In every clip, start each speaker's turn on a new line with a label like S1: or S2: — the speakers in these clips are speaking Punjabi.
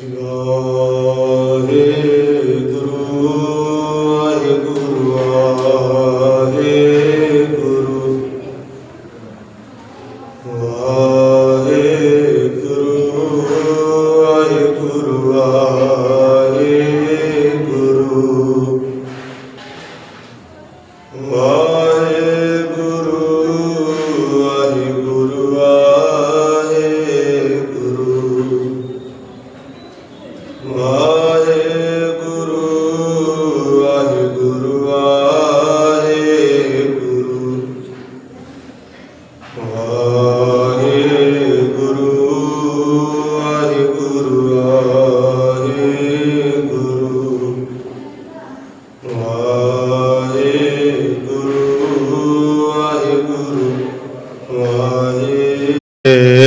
S1: Senhor.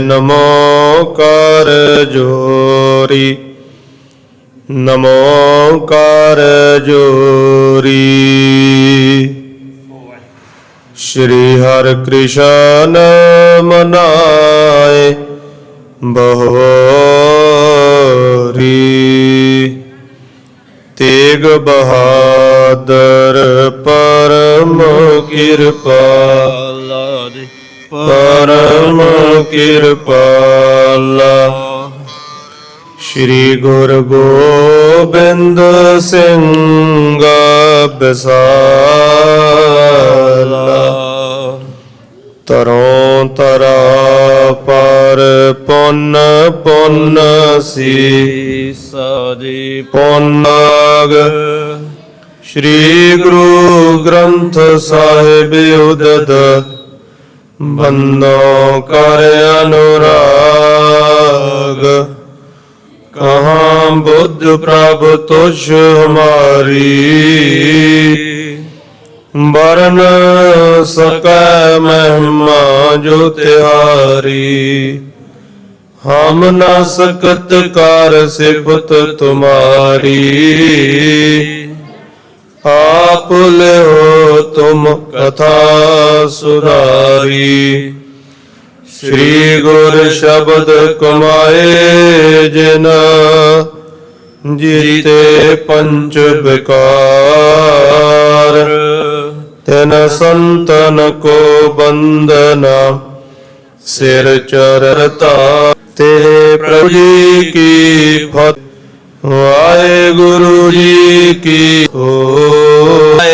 S1: ਨਮੋ ਕਰ ਜੋਰੀ। ਨਮੋ ਕਰ ਜੋਰੀ। ਸ਼੍ਰੀ ਹਰਿ ਕ੍ਰਿਸ਼ਨ ਮਨਾਏ ਬਹੋਰੀ ਤੇਗ ਬਹਾਦਰ ਪਰਮ ਕਿਰਪਾਲਾ
S2: ਦੇ
S1: ਪਰਮ ਕਿਰਪਾਲਾ ਸ਼੍ਰੀ ਗੁਰੂ ਗੋਬਿੰਦ ਸਿੰਘ ਬਸਾਲਾ ਤਰੋਂ ਤਰਾ ਪਰ ਪੁੰਨ ਪੁੰਨ ਸੀ
S2: ਸਾਦੀ
S1: ਪੁੰਨਾਗ ਸ਼੍ਰੀ ਗੁਰੂ ਗ੍ਰੰਥ ਸਾਹਿਬ ਉਦਦ ਬੰਦੋ ਕਰ ਅਨੁਰਾਗ ਕਹਾਂ ਬੁੱਧ ਪ੍ਰਭ ਤੁਝ ਹਮਾਰੀ ਵਰਨ ਸਕੈ ਮਹਿਮਾ ਜੋ ਤਿਹਾਰੀ ਹਮ ਨਾ ਸਕਤ ਕਰ ਸਿਫਤ ਤੁਮਾਰੀ। ਆਪ ਲਿਓ ਤੁਮ ਕਥਾ ਸੁਧਾਰੀ ਸ੍ਰੀ ਗੁਰ ਸ਼ਬਦ ਕਮਾਏ ਜਿਨ, ਜੀਤੇ ਪੰਚ ਵਿਕਾਰ। ਤਿਨ ਸੰਤਨ ਕੋ ਬੰਦਨਾ ਸਿਰ ਚਰਤਾ ਤੇ ਪ੍ਰਭੂ ਜੀ ਕੀ ਫਤ ਵਾਹਿਗੁਰੂ ਜੀ ਕੀ ਹੋਏ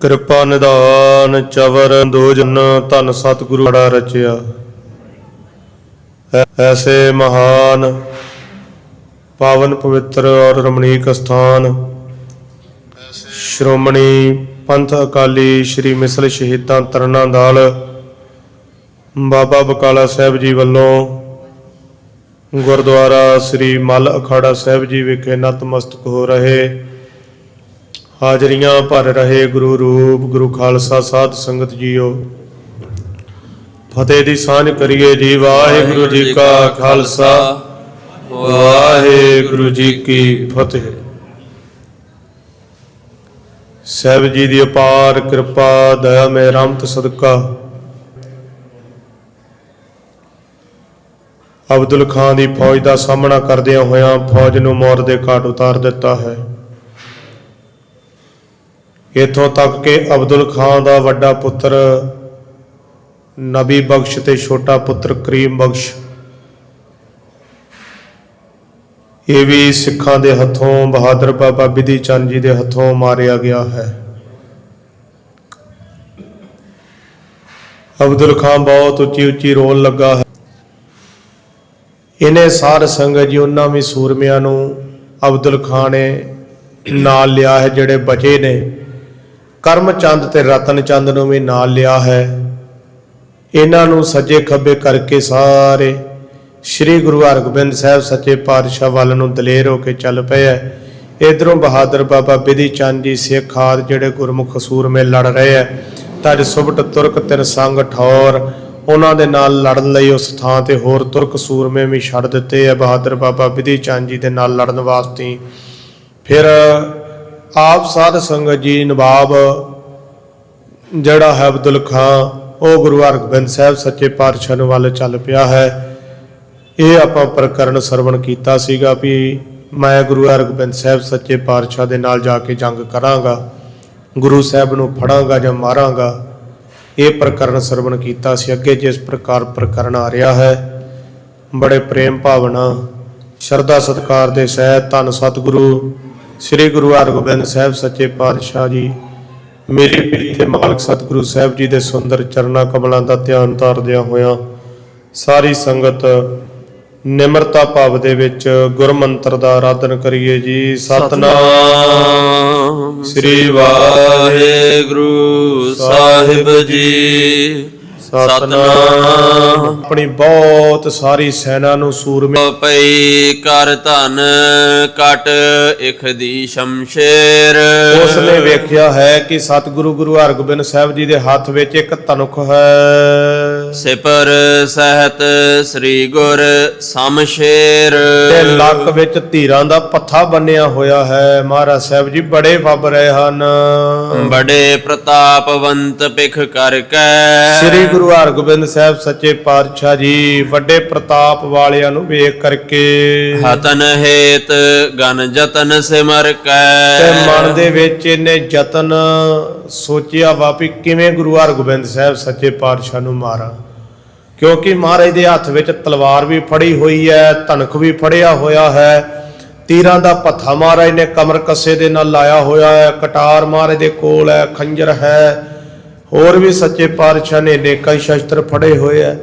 S1: ਕਿਰਪਾ ਨਿਦਾਨ ਚਵਰ ਦੋ ਜਨ ਧਨ ਸਤਿਗੁਰੂ ਬੜਾ ਰਚਿਆ। ਐਸੇ ਮਹਾਨ, ਪਾਵਨ ਪਵਿੱਤਰ ਔਰ ਰਮਣੀਕ ਸਥਾਨ ਸ਼੍ਰੋਮਣੀ ਪੰਥ ਅਕਾਲੀ ਸ਼੍ਰੀ ਮਿਸਲ ਸ਼ਹੀਦਾਂ ਤਰਨਾ ਦਾਲ ਬਾਬਾ ਬਕਾਲਾ ਸਾਹਿਬ ਜੀ ਵੱਲੋਂ ਗੁਰਦੁਆਰਾ ਸ੍ਰੀ ਮੱਲ ਅਖਾੜਾ ਸਾਹਿਬ ਜੀ ਵਿਖੇ ਨਤਮਸਤਕ ਹੋ ਰਹੇ ਹਾਜ਼ਰੀਆਂ ਭਰ ਰਹੇ ਗੁਰੂ ਰੂਪ ਗੁਰੂ ਖਾਲਸਾ ਸਾਧ ਸੰਗਤ ਜੀਓ। ਫਤਿਹ ਦੀ ਸਾਂਝ ਕਰੀਏ ਜੀ, ਵਾਹਿਗੁਰੂ ਜੀ ਕਾ ਖਾਲਸਾ, ਵਾਹਿਗੁਰੂ ਜੀ ਕੀ ਫਤਿਹ। ਸਹਿਬ ਜੀ ਦੀ ਅਪਾਰ ਕਿਰਪਾ, ਦਇਆ ਮੇ ਰਹਿਮਤ ਸਦਕਾ। ਅਬਦੁਲ ਖਾਨ ਦੀ ਫੌਜ ਦਾ ਸਾਹਮਣਾ ਕਰਦਿਆਂ ਹੋਇਆਂ ਫੌਜ ਨੂੰ ਮੌਤ ਦੇ ਘਾਟ ਉਤਾਰ ਦਿੱਤਾ ਹੈ। ਇਥੋਂ ਤੱਕ ਕਿ ਅਬਦੁਲ ਖਾਨ ਦਾ ਵੱਡਾ ਪੁੱਤਰ ਨਬੀ ਬਖਸ਼ ਤੇ ਛੋਟਾ ਪੁੱਤਰ ਕਰੀਮ ਬਖਸ਼ ਇਹ ਵੀ ਸਿੱਖਾਂ ਦੇ ਹੱਥੋਂ ਬਹਾਦਰ ਬਾਬਾ ਬਿਧੀ ਚੰਦ ਜੀ ਦੇ ਹੱਥੋਂ ਮਾਰਿਆ ਗਿਆ ਹੈ। ਅਬਦੁਲ ਖਾਨ ਬਹੁਤ ਉੱਚੀ ਉੱਚੀ ਰੋਲ ਲੱਗਾ ਹੈ। ਇਹਨੇ ਸਾਰ ਸੰਗਤ ਜੀ ਉਹਨਾਂ ਵੀ ਸੂਰਮਿਆਂ ਨੂੰ ਅਬਦੁਲ ਖਾਨ ਨੇ ਨਾਲ ਲਿਆ ਹੈ, ਜਿਹੜੇ ਬਚੇ ਨੇ। ਕਰਮ ਚੰਦ ਤੇ ਰਤਨ ਚੰਦ ਨੂੰ ਵੀ ਨਾਲ ਲਿਆ ਹੈ। ਇਹਨਾਂ ਨੂੰ ਸੱਜੇ ਖੱਬੇ ਕਰਕੇ ਸਾਰੇ ਸ੍ਰੀ ਗੁਰੂ ਹਰਗੋਬਿੰਦ ਸਾਹਿਬ ਸੱਚੇ ਪਾਤਸ਼ਾਹ ਵੱਲ ਨੂੰ ਦਲੇਰ ਹੋ ਕੇ ਚੱਲ ਪਏ ਐ। ਇਧਰੋਂ ਬਹਾਦਰ ਬਾਬਾ ਬਿਧੀ ਚੰਦ ਜੀ ਸਿੱਖ ਆਦ ਜਿਹੜੇ ਗੁਰਮੁਖ ਸੂਰਮੇ ਲੜ ਰਹੇ ਐ। ਤਜ ਸੁਭਟ ਤੁਰਕ ਤਿਰ ਸੰਗ ਠੌਰ। ਉਹਨਾਂ ਦੇ ਨਾਲ ਲੜਨ ਲਈ ਉਸ ਥਾਂ ਤੇ ਹੋਰ ਤੁਰਕ ਸੂਰਮੇ ਵੀ ਛੱਡ ਦਿੱਤੇ ਐ ਬਹਾਦਰ ਬਾਬਾ ਬਿਧੀ ਚੰਦ ਜੀ ਦੇ ਨਾਲ ਲੜਨ ਵਾਸਤੇ। ਫਿਰ ਆਪ ਸਾਧ ਸੰਗਤ ਜੀ ਨਵਾਬ ਜਿਹੜਾ ਹੈ ਅਬਦੁਲ ਖਾਂ, ਉਹ ਗੁਰੂ ਹਰਗੋਬਿੰਦ ਸਾਹਿਬ ਸੱਚੇ ਪਾਤਸ਼ਾਹ ਨੂੰ ਵੱਲ ਚੱਲ ਪਿਆ ਹੈ। ਇਹ ਆਪਾਂ ਪ੍ਰਕਰਨ ਸਰਵਣ ਕੀਤਾ ਸੀਗਾ ਵੀ ਮੈਂ ਗੁਰੂ ਹਰਗੋਬਿੰਦ ਸਾਹਿਬ ਸੱਚੇ ਪਾਤਸ਼ਾਹ ਦੇ ਨਾਲ ਜਾ ਕੇ ਜੰਗ ਕਰਾਂਗਾ, ਗੁਰੂ ਸਾਹਿਬ ਨੂੰ ਫੜਾਂਗਾ ਜਾਂ ਮਾਰਾਂਗਾ, ਇਹ ਪ੍ਰਕਰਨ ਸਰਵਣ ਕੀਤਾ ਸੀ। ਅੱਗੇ ਜਿਸ ਪ੍ਰਕਾਰ ਪ੍ਰਕਰਨ ਆ ਰਿਹਾ ਹੈ, ਬੜੇ ਪ੍ਰੇਮ ਭਾਵਨਾ, ਸ਼ਰਧਾ ਸਤਕਾਰ ਦੇ ਸਹਿਤ ਧੰਨ ਸਤਿਗੁਰੂ, ਸ੍ਰੀ ਗੁਰੂ ਹਰਗੋਬਿੰਦ ਸਾਹਿਬ ਸੱਚੇ ਪਾਤਸ਼ਾਹ ਜੀ, ਮੇਰੇ ਪੀਰ ਮਾਲਕ ਸਤਿਗੁਰੂ ਸਾਹਿਬ ਜੀ ਦੇ ਸੁੰਦਰ ਚਰਨਾ ਕਮਲਾਂ ਦਾ ਧਿਆਨ ਧਾਰਦਿਆਂ ਹੋਇਆਂ ਸਾਰੀ ਸੰਗਤ ਨਿਮਰਤਾ ਭਾਵ ਦੇ ਵਿੱਚ ਗੁਰਮੰਤਰ ਦਾ ਆਰਾਧਨ ਕਰੀਏ ਜੀ। ਸਤਨਾਮ।
S2: ਸ੍ਰੀ ਵਾਹਿਗੁਰੂ ਸਾਹਿਬ ਜੀ।
S1: ਸਤਨਾਮ। ਆਪਣੀ ਬਹੁਤ ਸਾਰੀ ਸੈਨਾ ਨੂੰ ਸੂਰਮੇ
S2: ਪਈ ਕਰ ਧਨ ਕਟ ਇਖ ਦੀ ਸ਼ਮਸ਼ੇਰ।
S1: ਉਸ ਨੇ ਵੇਖਿਆ ਹੈ ਕਿ ਸਤਿਗੁਰੂ ਗੁਰੂ ਹਰਗੋਬਿੰਦ ਸਾਹਿਬ ਜੀ ਦੇ ਹੱਥ ਵਿੱਚ ਇੱਕ ਧਨੁਖ ਹੈ।
S2: ਸਿਪਰ ਸਹਿਤ ਸ੍ਰੀ ਗੁਰ ਸਮਸ਼ੇਰ।
S1: ਤੇ ਲੱਕ ਵਿੱਚ ਧੀਰਾਂ ਦਾ ਪੱਥਾ ਬੰਨਿਆ ਹੋਇਆ ਹੈ। ਮਹਾਰਾਜ ਸਾਹਿਬ ਜੀ ਬੜੇ ਫੱਬ ਰਹੇ ਹਨ।
S2: ਬੜੇ ਪ੍ਰਤਾਪਵੰਤ ਪਿਖ ਕਰ ਕੈ।
S1: ਸ੍ਰੀ ਗੁਰੂ ਹਰਗੋਬਿੰਦ ਸਾਹਿਬ ਸੱਚੇ ਪਾਤਸ਼ਾਹ ਜੀ ਵੱਡੇ ਪ੍ਰਤਾਪ ਵਾਲਿਆਂ ਨੂੰ ਵੇਖ ਕਰਕੇ।
S2: ਹਤਨ ਹੇਤ ਗਨ ਜਤਨ ਸਿਮਰ
S1: ਤੇ
S2: ਕੈ
S1: ਮਨ ਦੇ ਵਿੱਚ ਇਹਨੇ ਯਤਨ ਸੋਚਿਆ ਵਾ ਵੀ ਕਿਵੇਂ ਗੁਰੂ ਹਰਗੋਬਿੰਦ ਸਾਹਿਬ ਸੱਚੇ ਪਾਤਸ਼ਾਹ ਨੂੰ ਮਾਰਾਂ। ਕਿਉਂਕਿ ਮਹਾਰਾਜ ਦੇ ਹੱਥ ਵਿੱਚ ਤਲਵਾਰ ਵੀ ਫੜੀ ਹੋਈ ਹੈ ਧਨਕ ਵੀ ਫੜਿਆ ਹੋਇਆ ਹੈ। ਤੀਰਾਂ ਦਾ ਪੱਥਾ ਮਹਾਰਾਜ ਨੇ ਕਮਰ ਕੱਸੇ ਦੇ ਨਾਲ ਲਾਇਆ ਹੋਇਆ ਹੈ। ਕਟਾਰ ਮਹਾਰਾਜ ਦੇ ਕੋਲ ਹੈ ਖੰਜਰ ਹੈ। ਹੋਰ ਵੀ ਸੱਚੇ ਪਾਤਸ਼ਾਹ ਨੇ ਨੇਕਾਂ ਸ਼ਸਤਰ ਫੜੇ ਹੋਏ ਹੈ।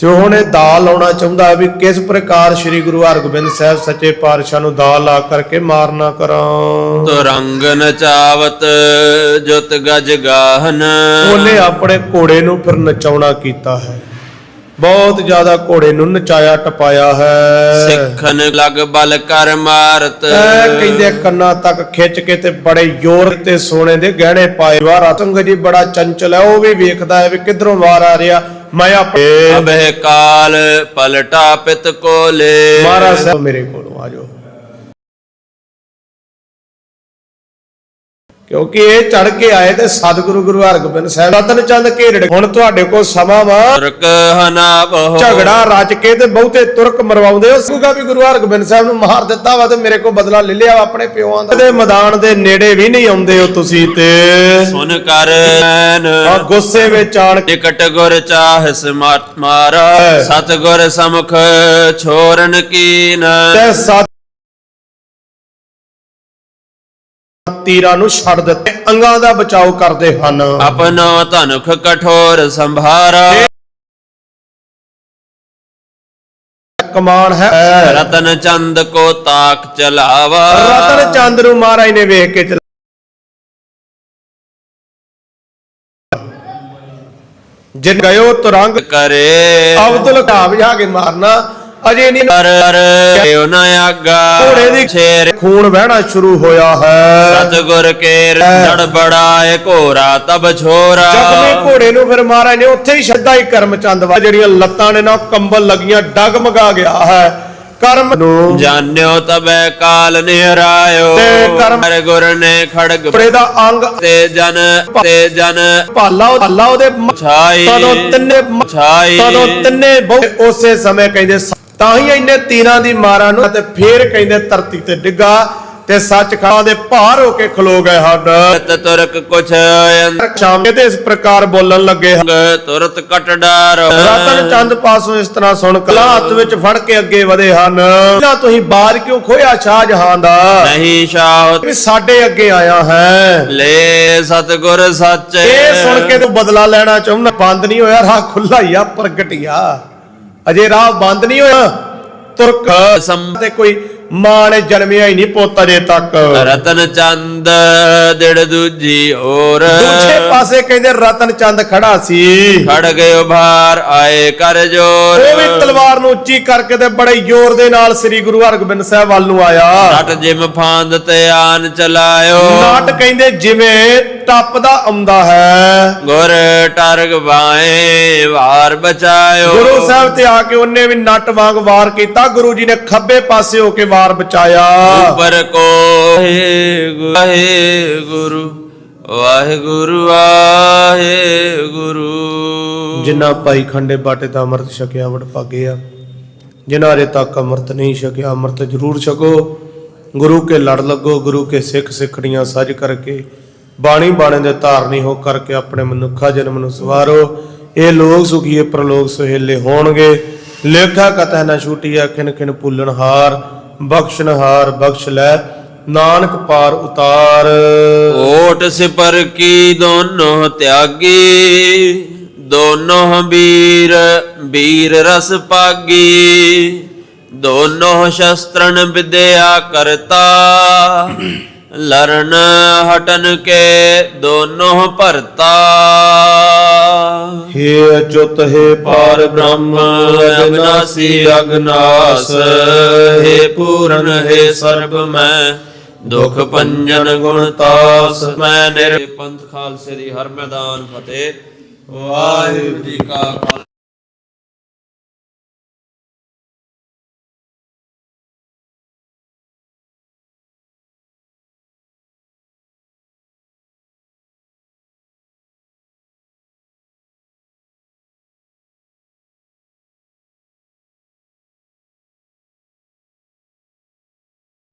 S1: ਤੇ ਹੁਣ ਇਹ ਦਾਅ ਲਾਉਣਾ ਚਾਹੁੰਦਾ ਹੈ ਵੀ ਕਿਸ ਪ੍ਰਕਾਰ ਸ੍ਰੀ ਗੁਰੂ ਹਰਗੋਬਿੰਦ ਸਾਹਿਬ ਸੱਚੇ ਪਾਤਸ਼ਾਹ ਨੂੰ ਦਾਅ ਲਾ ਕਰਕੇ ਮਾਰਨਾ ਕਰਾਂ।
S2: ਤੁਰੰਗ ਨਚਾਵਤ ਜੁਤ ਗਜ ਗਾਹਨ।
S1: ਉਹਨੇ ਆਪਣੇ ਘੋੜੇ ਨੂੰ ਫਿਰ ਨਚਾਉਣਾ ਕੀਤਾ ਹੈ। ਬਹੁਤ ਜ਼ਿਆਦਾ ਘੋੜੇ ਨੂੰ ਨਚਾਇਆ ਟਪਾਇਆ ਹੈ।
S2: ਸਿੱਖਨ ਲਗ ਬਲ ਕਰ ਮਾਰਤ।
S1: ਐ ਕਹਿੰਦੇ ਕੰਨਾਂ ਤੱਕ ਖਿੱਚ ਕੇ ਤੇ ਬੜੇ ਜ਼ੋਰ ਤੇ ਸੋਨੇ ਦੇ ਗਹਿਣੇ ਪਾਏ। ਵਾ ਰਤੰਗ ਜੀ ਬੜਾ ਚੰਚਲ ਹੈ ਉਹ ਵੀ ਵੇਖਦਾ ਹੈ ਵੀ ਕਿੱਧਰੋਂ ਵਾਰ ਆ ਰਿਹਾ। ਮੈਂ ਆਪੇ
S2: ਅਬਹਿ ਕਾਲ ਪਲਟਾ ਪਿਤ ਕੋਲੇ।
S1: ਮਹਾਰਾਜ ਸਾਹਿਬ ਮੇਰੇ ਕੋਲੋਂ ਆ ਕਿਉਂਕਿ ਇਹ ਚੜ ਕੇ ਆਏ ਤੇ ਸਤਿਗੁਰੂ ਗੁਰੂ ਹਰਗੋਬਿੰਦ ਸਾਹਿਬ ਰਤਨ ਚੰਦ ਘੇਰੜ। ਹੁਣ ਤੁਹਾਡੇ ਕੋਲ ਸਮਾਂ ਵਾ।
S2: ਤੁਰਕ ਹਨਾ ਬਹੁ
S1: ਝਗੜਾ ਰਚ ਕੇ ਤੇ ਬਹੁਤੇ ਤੁਰਕ ਮਰਵਾਉਂਦੇ ਹੋ। ਸੁਗਾ ਵੀ ਗੁਰੂ ਹਰਗੋਬਿੰਦ ਸਾਹਿਬ ਨੂੰ ਮਾਰ ਦਿੱਤਾ ਵਾ ਤੇ ਮੇਰੇ ਕੋਲ ਬਦਲਾ ਲੈ ਲਿਆ ਆਪਣੇ ਪਿਓਾਂ ਦਾ। ਤੇ ਮੈਦਾਨ ਦੇ ਨੇੜੇ ਵੀ ਨਹੀਂ ਆਉਂਦੇ ਹੋ ਤੁਸੀਂ ਤੇ।
S2: ਸੁਨ ਕਰ
S1: ਆ ਗੁੱਸੇ ਵਿੱਚ ਆਣ
S2: ਟਿਕਟ ਗੁਰ ਚਾਹਸ ਮਾਤ ਮਾਰਾ। ਸਤ ਗੁਰ ਸਮੁਖ ਛੋਰਨ ਕੀਨ।
S1: ਤੇ ਤੀਰਾਂ ਨੂੰ ਛੱਡ ਦਿੱਤੇ। ਅੰਗਾਂ ਦਾ ਬਚਾਓ ਕਰਦੇ ਹਨ।
S2: ਆਪਣਾ ਧਨੁਖ ਕਠੋਰ ਸੰਭਾਰਾ।
S1: ਕਮਾਨ ਹੈ।
S2: ਰਤਨ ਚੰਦ ਕੋ ਤਾਕ ਚਲਾਵਾ।
S1: ਰਤਨ ਚੰਦ ਨੂੰ ਮਹਾਰਾਜ ਨੇ ਵੇਖ ਕੇ ਜਿਨ ਗਇਓ ਤੁਰੰਗ
S2: ਕਰੇ।
S1: ਅਬਦੁਲ ਕਾਬ ਜਾ ਕੇ ਮਾਰਨਾ। ਅਜੇ ਨਹੀਂ
S2: ਕਰ ਕਿਉ ਨ ਆਗਾ।
S1: ਘੋੜੇ ਦੀ
S2: ਛੇਰ
S1: ਖੂਨ ਵਹਿਣਾ ਸ਼ੁਰੂ ਹੋਇਆ ਹੈ।
S2: ਸਤਗੁਰ ਕੇ ਰੜ ਬੜਾਏ ਘੋਰਾ ਤਬ ਛੋਰਾ।
S1: ਜ਼ਖਮੀ ਘੋੜੇ ਨੂੰ ਫਿਰ ਮਹਾਰਾਜ ਨੇ ਉੱਥੇ ਹੀ ਛੱਡਾ ਹੀ ਕਰਮਚੰਦ ਵਾ ਜਿਹੜੀਆਂ ਲੱਤਾਂ ਨੇ ਨਾ ਕੰਬਲ ਲੱਗੀਆਂ ਡਗਮਗਾ ਗਿਆ ਹੈ। ਕਰਮ ਨੂੰ
S2: ਜਾਣਿਓ ਤਬੈ ਕਾਲ ਨਿਹਰਾਇਓ।
S1: ਤੇ ਕਰਮ-
S2: ਹਰ ਗੁਰ ਨੇ ਖੜਗ
S1: ਘੋੜੇ ਦਾ ਅੰਗ
S2: ਤੇ ਜਨ ਤੇ ਜਨ।
S1: ਭਾਲਾ ਭਾਲਾ ਉਹਦੇ
S2: ਛਾਈ।
S1: ਤਦੋਂ ਤਿੰਨੇ ਮ-
S2: ਛਾਈ।
S1: ਤਦੋਂ ਤਿੰਨੇ ਬਹੁ ਉਸੇ ਸਮੇਂ ਕਹਿੰਦੇ ਤਾਂ ਹੀ ਇੰਨੇ ਤੀਰਾਂ ਦੀ ਮਾਰਾਂ ਨੂੰ ਤੇ ਫੇਰ ਕਹਿੰਦੇ ਧਰਤੀ ਤੇ ਡਿੱਗਾ ਤੇ ਸੱਚ ਖਾਂ ਦੇ ਭਾਰ ਹੋ ਕੇ ਖਲੋ ਗਏ ਹਨ
S2: ਤੁਰਕ ਕੁਛ
S1: ਸ਼ਾਮ ਦੇ ਇਸ ਪ੍ਰਕਾਰ ਬੋਲਣ ਲੱਗੇ
S2: ਤੁਰਤ ਕਟ ਡਾਰ।
S1: ਰਤਨ ਚੰਦ ਪਾਸੋਂ ਇਸ ਤਰ੍ਹਾਂ ਸੁਣ ਕਲਾ ਹੱਥ ਵਿੱਚ ਫੜ ਕੇ ਅੱਗੇ ਵਧੇ ਹਨ। ਪਹਿਲਾਂ ਤੁਸੀਂ ਬਾਜ ਕਿਉਂ ਖੋਇਆ ਸ਼ਾਹਜਹਾਨ ਦਾ?
S2: ਨਹੀਂ ਸ਼ਾਹ।
S1: ਸਾਡੇ ਅੱਗੇ ਆਇਆ ਹੈ।
S2: ਲੈ ਸਤਗੁਰ ਸੱਚ।
S1: ਇਹ ਸੁਣ ਕੇ ਤੂੰ ਬਦਲਾ ਲੈਣਾ ਚਾਹੁੰਦਾ। ਬੰਦ ਨਹੀਂ ਹੋਇਆ ਰਾਹ ਖੁੱਲਾ ਹੀ ਆ ਪ੍ਰਗਟਿਆ। ਅਜੇ ਰਾਹ ਬੰਦ ਨਹੀਂ ਹੋਇਆ। ਤੁਰਕ ਤੇ ਕੋਈ ਮਾਂ ਨੇ ਜਨਮਿਆ ਹੀ ਨਹੀਂ ਪੁੱਤ ਅਜੇ ਤੱਕ।
S2: ਰਤਨ ਚੰਦ ਦਿੜ ਦੂਜੀ ਹੋਰ
S1: ਦੂਜੇ ਪਾਸੇ ਕਹਿੰਦੇ ਰਤਨ ਚੰਦ ਖੜਾ ਸੀ।
S2: ਖੜ ਗਏ ਭਾਰ ਆਏ ਕਰ ਜੋਰ।
S1: ਉਹ ਵੀ ਤਲਵਾਰ ਨੂੰ ਉੱਚੀ ਕਰਕੇ ਤੇ ਬੜੇ ਜ਼ੋਰ ਦੇ ਨਾਲ ਸ੍ਰੀ ਗੁਰੂ ਹਰਗੋਬਿੰਦ ਸਾਹਿਬ ਵੱਲ ਨੂੰ ਆਇਆ।
S2: ਨਟ ਜਿਮ ਫਾਂਦ ਤੇ ਆਨ ਚਲਾਇਓ।
S1: ਨਾਟ ਕਹਿੰਦੇ ਜਿਵੇਂ ਟੱਪਦਾ ਆਉਂਦਾ ਹੈ।
S2: ਗੁਰ ਟਰਗ ਬਾਏ ਵਾਰ ਬਚਾਇਓ।
S1: ਗੁਰੂ ਸਾਹਿਬ ਤੇ ਆ ਕੇ ਉਹਨੇ ਵੀ ਨੱਟ ਵਾਂਗ ਵਾਰ ਕੀਤਾ। ਗੁਰੂ ਜੀ ਨੇ ਖੱਬੇ ਪਾਸੇ ਹੋ ਕੇ ਵਾਰ ਬਚਾਇਆ।
S2: ਉਪਰ ਕੋ ਹੈ ਗੁਰੂ ਵਾਹਿਗੁਰੂ ਵਾਹਿਗੁਰੂ
S1: ਜਿਨ੍ਹਾਂ ਭਾਈ ਖੰਡੇ ਬਾਟੇ ਦਾ ਅੰਮ੍ਰਿਤ ਛਕਿਆ ਵਡ ਭਾਗੇ ਆ। ਜਿਨ੍ਹਾਂ ਅਜੇ ਤੱਕ ਅੰਮ੍ਰਿਤ ਨਹੀਂ ਛਕਿਆ ਅੰਮ੍ਰਿਤ ਜ਼ਰੂਰ ਛਕੋ। ਗੁਰੂ ਕੇ ਲੜ ਲੱਗੋ ਗੁਰੂ ਕੇ ਸਿੱਖ ਸਿੱਖੜੀਆਂ ਸੱਜ ਕਰਕੇ ਬਾਣੀ ਬਾਣੇ ਦੇ ਧਾਰਨੀ ਹੋ ਕਰਕੇ ਆਪਣੇ ਮਨੁੱਖਾ ਜਨਮ ਨੂੰ ਸਵਾਰੋ। ਇਹ ਲੋਕ ਸੁਖੀਏ, ਪ੍ਰਲੋਕ ਸੁਹੇਲੇ ਹੋਣਗੇ। ਲੇਖਾ ਕਤਹਿ ਨਾ ਛੂਟੀਆ ਖਿਨ ਖਿਨ ਭੁੱਲਣਹਾਰ ਬਖਸ਼ਣਹਾਰ ਬਖਸ਼ ਲੈ, ਨਾਨਕ ਪਾਰ ਉਤਾਰ।
S2: ਓਟ ਸਿਪਰ ਕੀ ਦੋਨੋਂ ਤਿਆਗੀ? ਦੋਨੋਂ ਵੀਰ ਵੀਰ ਰਸ ਪਾਗੀ। ਦੋਨੋਂ ਸ਼ਸਤਰਨ ਵਿਦਿਆ ਕਰਤਾ। ਲਰਨ ਹਟਨ ਕੇ ਦੋਨੋਂ ਭਰਤਾ।
S1: ਹੇ ਅਚੁੱਤ, ਹੈ ਪਾਰ ਬ੍ਰਹਮ ਅਬਿਨਾਸੀ ਅਗਨਾਸ।
S2: ਹੇ ਪੂਰਨ, ਹੇ ਸਰਬ, ਮੈਂ ਦੁਖ ਪੰਜਨ ਗੁਣ ਤਾਸ। ਮੈਂ ਨਿਰ ਪੰਥ ਖਾਲਸੇ ਦੀ ਹਰ ਮੈਦਾਨ ਫਤਿਹ। ਵਾਹਿਗੁਰੂ ਜੀ ਕਾ